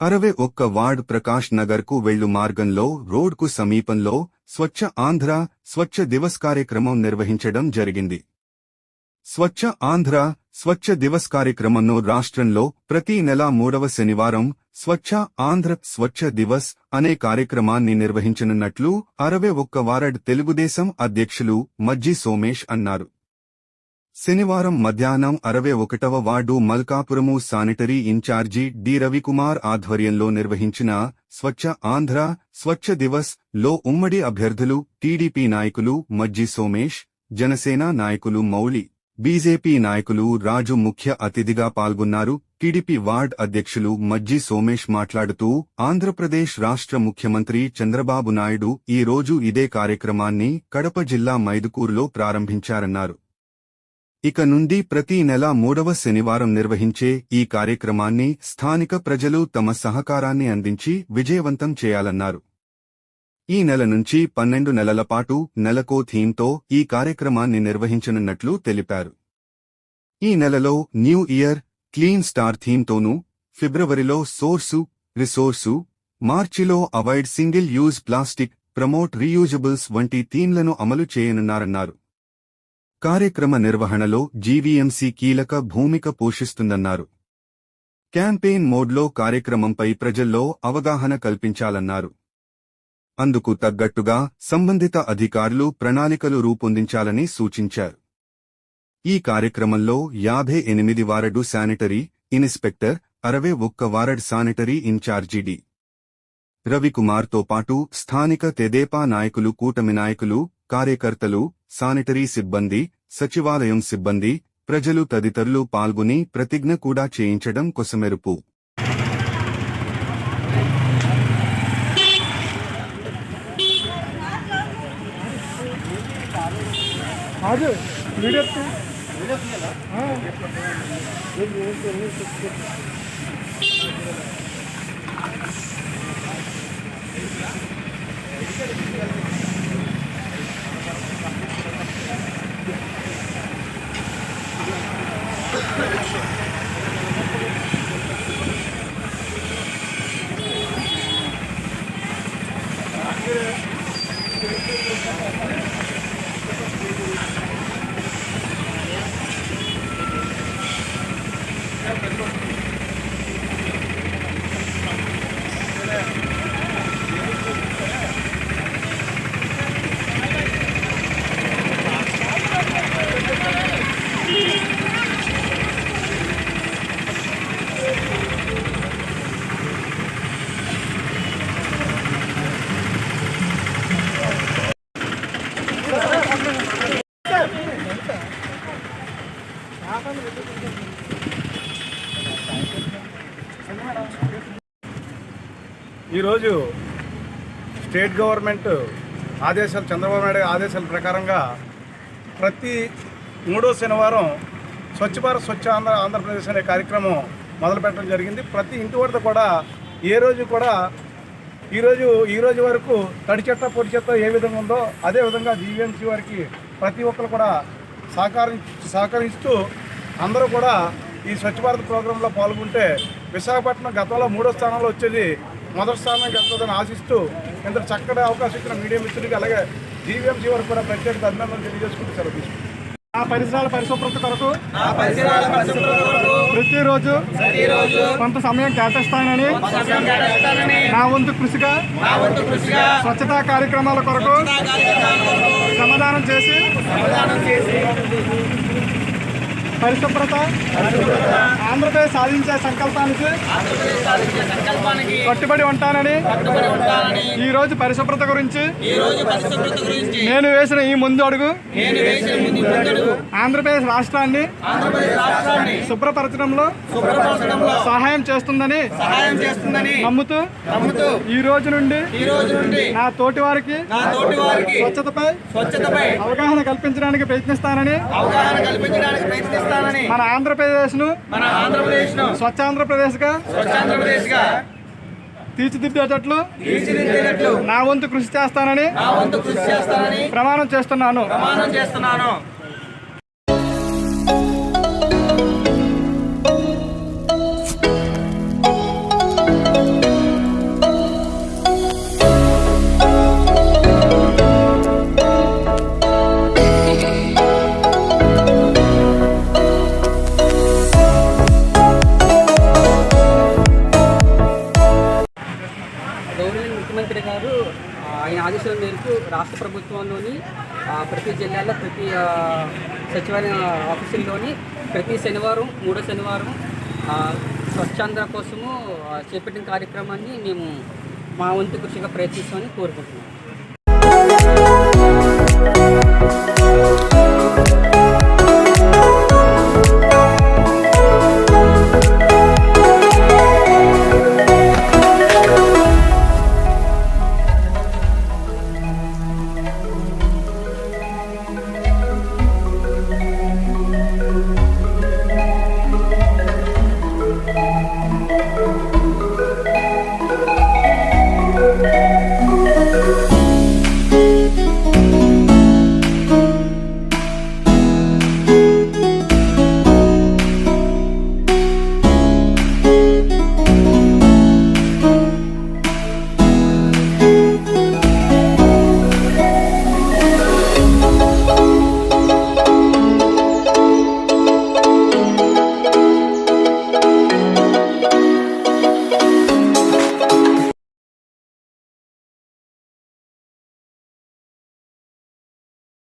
అరవై ఒక్క వార్డ్ ప్రకాష్ నగర్కు వెళ్ళు మార్గంలో రోడ్కు సమీపంలో స్వచ్ఛ ఆంధ్ర స్వచ్ఛ దివస్ కార్యక్రమం నిర్వహించడం జరిగింది. స్వచ్ఛ ఆంధ్ర స్వచ్ఛ దివస్ కార్యక్రమంను రాష్ట్రంలో ప్రతి నెల మూడవ శనివారం స్వచ్ఛ ఆంధ్ర స్వచ్ఛ దివస్ అనే కార్యక్రమాన్ని నిర్వహించనున్నట్లు అరవై ఒక్క వారడ్ తెలుగుదేశం అధ్యక్షులు మజ్జి సోమేష్ అన్నారు. శనివారం మధ్యాహ్నం అరవై ఒకటవ ward Malkapuram sanitary incharge D Ravikumar ఆధ్వర్యంలో నిర్వహించిన స్వచ్ఛ ఆంధ్ర స్వచ్ఛ దివస్లో ఉమ్మడి అభ్యర్థులు టీడీపీ నాయకులు మజ్జి సోమేష్ జనసేన నాయకులు మౌలి బీజేపీ నాయకులు రాజు ముఖ్య అతిథిగా పాల్గొన్నారు. టీడీపీ వార్డ్ అధ్యక్షులు మజ్జి సోమేష్ మాట్లాడుతూ ఆంధ్రప్రదేశ్ రాష్ట్ర ముఖ్యమంత్రి చంద్రబాబు నాయుడు ఈ రోజు ఇదే కార్యక్రమాన్ని కడప జిల్లా మైదుకూరులో ప్రారంభించారన్నారు. ఇక నుండి ప్రతి నెల మూడవ శనివారం నిర్వహించే ఈ కార్యక్రమాన్ని స్థానిక ప్రజలు తమ సహకారాన్ని అందించి విజయవంతం చేయాలన్నారు. ఈ నెల నుంచి పన్నెండు నెలల పాటు నెలకో థీమ్తో ఈ కార్యక్రమాన్ని నిర్వహించనున్నట్లు తెలిపారు. ఈ నెలలో న్యూ ఇయర్ క్లీన్ స్టార్ థీమ్తోనూ ఫిబ్రవరిలో సోర్సు రిసోర్సు మార్చిలో avoid single use plastic promote reusables వంటి థీమ్లను అమలు చేయనున్నారన్నారు. కార్యక్రమ నిర్వహణలో జీవీఎంసీ కీలక భూమిక పోషిస్తుందన్నారు. క్యాంపెయిన్ మోడ్లో కార్యక్రమంపై ప్రజల్లో అవగాహన కల్పించాలన్నారు. అందుకు తగ్గట్టుగా సంబంధిత అధికారులు ప్రణాళికలు రూపొందించాలని సూచించారు. ఈ కార్యక్రమంలో యాభై ఎనిమిది వారడు శానిటరీ ఇన్స్పెక్టర్ అరవై ఒక్క వారడ్ శానిటరీ ఇన్ఛార్జిడి రవికుమార్తో పాటు స్థానిక తెదేపా నాయకులు కూటమి నాయకులు కార్యకర్తలు శానిటరీ సిబ్బంది సచివాలయం సిబ్బంది ప్రజలు తదితరులు పాల్గొని ప్రతిజ్ఞ కూడా చేయించడం కొసమెరుపు. Ja, das ist ఈరోజు స్టేట్ గవర్నమెంట్ ఆదేశాలు చంద్రబాబు నాయుడు ఆదేశాల ప్రకారంగా ప్రతి మూడో శనివారం స్వచ్ఛ భారత్ స్వచ్ఛ ఆంధ్ర ఆంధ్రప్రదేశ్ అనే కార్యక్రమం మొదలుపెట్టడం జరిగింది. ప్రతి ఇంటి వద్ద కూడా ఏ రోజు కూడా ఈరోజు ఈ రోజు వరకు తడి చెత్త పొడి చెత్త ఏ విధంగా ఉందో అదే విధంగా జీవీఎంసీ వారికి ప్రతి ఒక్కరు కూడా సహకారి సహకరిస్తూ అందరూ కూడా ఈ స్వచ్ఛ భారత్ ప్రోగ్రాంలో పాల్గొంటే విశాఖపట్నం గతంలో మూడో స్థానంలో వచ్చేది మొదటి స్థానానికి వెళ్తుందని ఆశిస్తూ ఇంత చక్కటి అవకాశం ఇచ్చిన మీడియా మిత్రుడికి అలాగే జీవీఎంసీ వరకు కూడా ప్రత్యేక అభినందనలు తెలియజేసుకుంటూ సెలవు తీసుకుంటాం ఆ పరిసరాల పరిశుభ్రత కొరకు ప్రతిరోజు కొంత సమయం కేటాయిస్తానని నా వంతు కృషిగా స్వచ్ఛతా కార్యక్రమాల కొరకు శ్రమదానం చేసి పరిశుభ్రత ఆంధ్రప్రదేశ్ సాధించే సంకల్పానికి కట్టుబడి ఉంటానని ఈ రోజు పరిశుభ్రత గురించి నేను వేసిన ఈ ముందు అడుగు. ఆంధ్రప్రదేశ్ రాష్ట్రాన్ని శుభ్రపరచడంలో సహాయం చేస్తుందని సహాయం చేస్తుందని నమ్ముతూ నమ్ముతూ ఈ రోజు నుండి ఈ రోజు నుండి నా తోటి వారికి స్వచ్ఛతపై అవగాహన కల్పించడానికి ప్రయత్నిస్తానని అవగాహన కల్పించడానికి మన ఆంధ్రప్రదేశ్ను మన ఆంధ్రప్రదేశ్ను స్వచ్ఛాంధ్రప్రదేశ్గా స్వచ్ఛాంధ్రప్రదేశ్గా తీర్చిదిద్దేటట్లు తీర్చిదిద్దేటట్లు నా వంతు కృషి చేస్తానని నా వంతు కృషి చేస్తానని ప్రమాణం చేస్తున్నాను. ప్రమాణం చేస్తున్నాను. రాష్ట్ర ప్రభుత్వంలోని ప్రతి జిల్లాలో ప్రతి సచివాలయ ఆఫీసుల్లోని ప్రతి శనివారం మూడో శనివారం ఆ, స్వచ్ఛాంధ్ర కోసము చేపట్టిన కార్యక్రమాన్ని మేము మా వంతు కృషిగా ప్రయత్నిస్తామని కోరుకుంటున్నాం.